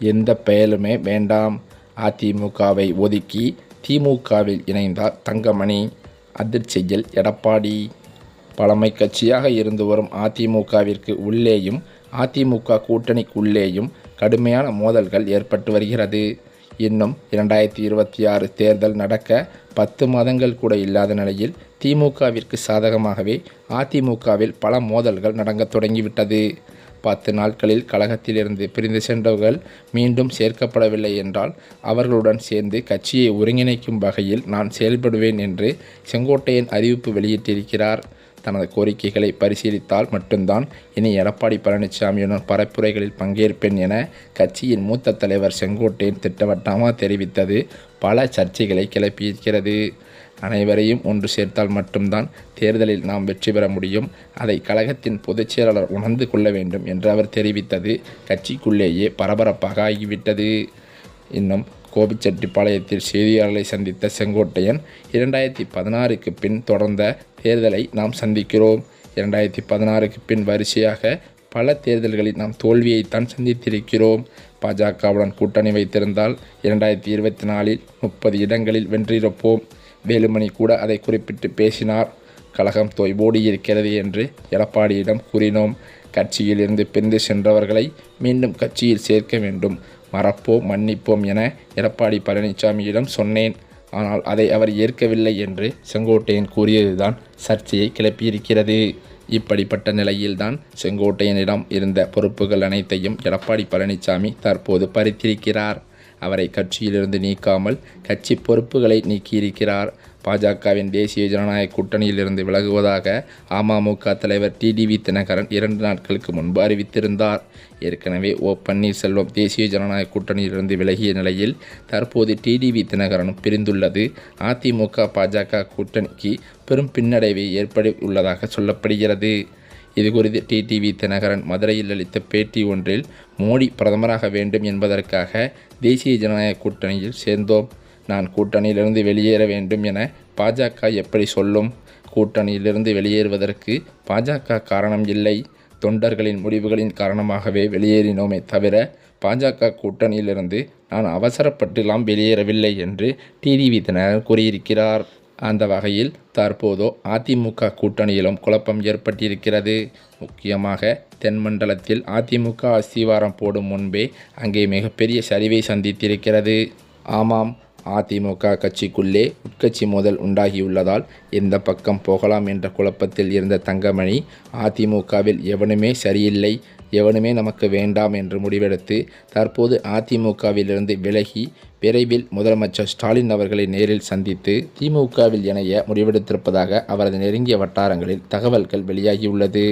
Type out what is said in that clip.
எந்த பெயருமே வேண்டாம். அதிமுகவை ஒதுக்கி திமுகவில் இணைந்தார் தங்கமணி. அதிர்ச்சியில் எடப்பாடி. பழமை கட்சியாக இருந்து வரும் அதிமுகவிற்கு உள்ளேயும் அதிமுக கூட்டணிக்குள்ளேயும் கடுமையான மோதல்கள் ஏற்பட்டு வருகிறது. இன்னும் இரண்டாயிரத்தி இருபத்தி ஆறு தேர்தல் நடக்க பத்து மாதங்கள் கூட இல்லாத நிலையில் திமுகவிற்கு சாதகமாகவே அதிமுகவில் பல மோதல்கள் நடங்கத் தொடங்கிவிட்டது. பத்து நாட்களில் கழகத்திலிருந்து பிரிந்து சென்றவர்கள் மீண்டும் சேர்க்கப்படவில்லை என்றால் அவர்களுடன் சேர்ந்து கட்சியை ஒருங்கிணைக்கும் வகையில் நான் செயல்படுவேன் என்று செங்கோட்டையன் அறிவிப்பு வெளியிட்டிருக்கிறார். தனது கோரிக்கைகளை பரிசீலித்தால் மட்டும்தான் இனி எடப்பாடி பழனிசாமியுடன் பரப்புரைகளில் பங்கேற்பேன் என கட்சியின் மூத்த தலைவர் செங்கோட்டையன் திட்டவட்டமாக தெரிவித்தது. பல சர்ச்சைகளை கிளப்பியிருக்கிறது. அனைவரையும் ஒன்று சேர்த்தால் மட்டும்தான் தேர்தலில் நாம் வெற்றி பெற முடியும். அதை கழகத்தின் பொதுச் செயலாளர் உணர்ந்து கொள்ள வேண்டும் என்று அவர் தெரிவித்தது. கட்சிக்குள்ளேயே பரபரப்பாக ஆகிவிட்டது. இன்னும் கோபிச்செட்டிப்பாளையத்தில் செய்தியாளர்களை சந்தித்த செங்கோட்டையன் இரண்டாயிரத்தி பதினாறுக்கு பின் தொடர்ந்த தேர்தலை நாம் சந்திக்கிறோம். இரண்டாயிரத்தி பதினாறுக்கு பின் வரிசையாக பல தேர்தல்களில் நாம் தோல்வியைத்தான் சந்தித்திருக்கிறோம். பாஜகவுடன் கூட்டணி வைத்திருந்தால் இரண்டாயிரத்தி இருபத்தி நாலில் முப்பது இடங்களில் வென்றிருப்போம். வேலுமணி கூட அதை குறிப்பிட்டு பேசினார். கழகம் தொய்வோடி இருக்கிறது என்று எடப்பாடியிடம் கூறினோம். கட்சியில் இருந்து பிரிந்து சென்றவர்களை மீண்டும் கட்சியில் சேர்க்க வேண்டும். மறப்போம் மன்னிப்போம் என எடப்பாடி பழனிசாமியிடம் சொன்னேன். ஆனால் அதை அவர் ஏற்கவில்லை என்று செங்கோட்டையன் கூறியதுதான் சர்ச்சையை கிளப்பியிருக்கிறது. இப்படிப்பட்ட நிலையில்தான் செங்கோட்டையனிடம் இருந்த பொறுப்புகள் அனைத்தையும் எடப்பாடி பழனிசாமி தற்போது பறித்திருக்கிறார். அவரை கட்சியிலிருந்து நீக்காமல் கட்சி பொறுப்புகளை நீக்கியிருக்கிறார். பாஜகவின் தேசிய ஜனநாயக கூட்டணியிலிருந்து விலகுவதாக அமமுக தலைவர் டிடிவி தினகரன் இரண்டு நாட்களுக்கு முன்பு அறிவித்திருந்தார். ஏற்கனவே ஓ பன்னீர்செல்வம் தேசிய ஜனநாயக கூட்டணியிலிருந்து விலகிய நிலையில் தற்போது டிடிவி தினகரனும் பிரிந்துள்ளது. அதிமுக பாஜக கூட்டணிக்கு பெரும் பின்னடைவை ஏற்பட உள்ளதாக சொல்லப்படுகிறது. இது குறித்து டிடிவி தினகரன் மதுரையில் அளித்த பேட்டி ஒன்றில் மோடி பிரதமராக வேண்டும் என்பதற்காக தேசிய ஜனநாயக கூட்டணியில் சேர்ந்தோம். நான் கூட்டணியிலிருந்து வெளியேற வேண்டும் என பாஜக எப்படி சொல்லும்? கூட்டணியிலிருந்து வெளியேறுவதற்கு பாஜக காரணம் இல்லை. தொண்டர்களின் முடிவுகளின் காரணமாகவே வெளியேறினோமே தவிர பாஜக கூட்டணியிலிருந்து நான் அவசரப்பட்டுலாம் வெளியேறவில்லை என்று டிடிவி தினகரன் கூறியிருக்கிறார். அந்த வகையில் தற்போதோ அதிமுக கூட்டணியிலும் குழப்பம் ஏற்பட்டிருக்கிறது. முக்கியமாக தென்மண்டலத்தில் அதிமுக அஸ்திவாரம் போடும் முன்பே அங்கே மிகப்பெரிய சரிவை சந்தித்திருக்கிறது. ஆமாம் அதிமுக கட்சிக்குள்ளே உட்கட்சி மோதல் உண்டாகியுள்ளதால் எந்த பக்கம் போகலாம் என்ற குழப்பத்தில் இருந்த தங்கமணி அதிமுகவில் எவனுமே சரியில்லை. எவனுமே நமக்கு வேண்டாம் என்று முடிவெடுத்து தற்போது அதிமுகவிலிருந்து விலகி விரைவில் முதலமைச்சர் ஸ்டாலின் அவர்களை நேரில் சந்தித்து திமுகவில் இணைய முடிவெடுத்திருப்பதாக அவரது நெருங்கிய வட்டாரங்களில் தகவல்கள் வெளியாகியுள்ளது.